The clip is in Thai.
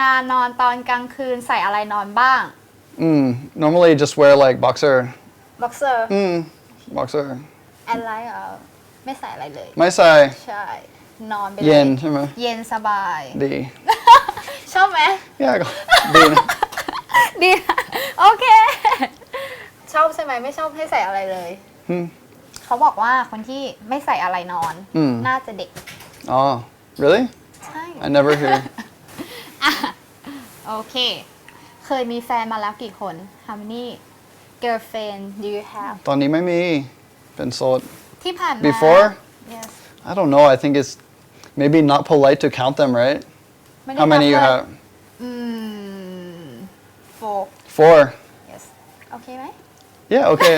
ลานอนตอนกลางคืนใส่อะไรนอนบ้าง Mm, normally just wear like boxer. บ็อกเซอร์ Mm, boxer. แอนไลท์เออไม่ใส่อะไรเลย My sai ใช่ นอนไปเลย yen, shima. เย็นสบาย D. ชอบไหม Yeah, go. D. ดีนะโอเค ชอบใช่ไหมไม่ชอบให้ใส่อะไรเลย Hmm. เขาบอกว่าคนที่ไม่ใส่อะไรนอน อืม น่าจะเด็ก Oh, really? ใช่ I never hear. โอเค เคยมีแฟนมาแล้วกี่คน How many girlfriend do you have ตอนนี้ไม่มีเป็นโสด ที่ผ่านมา Before? yes I don't know. I think it's maybe not polite to count them, right? ไม่ได้ How many you นับเลย have? อืม four Four. yes โอเคไหม Yeah, okay.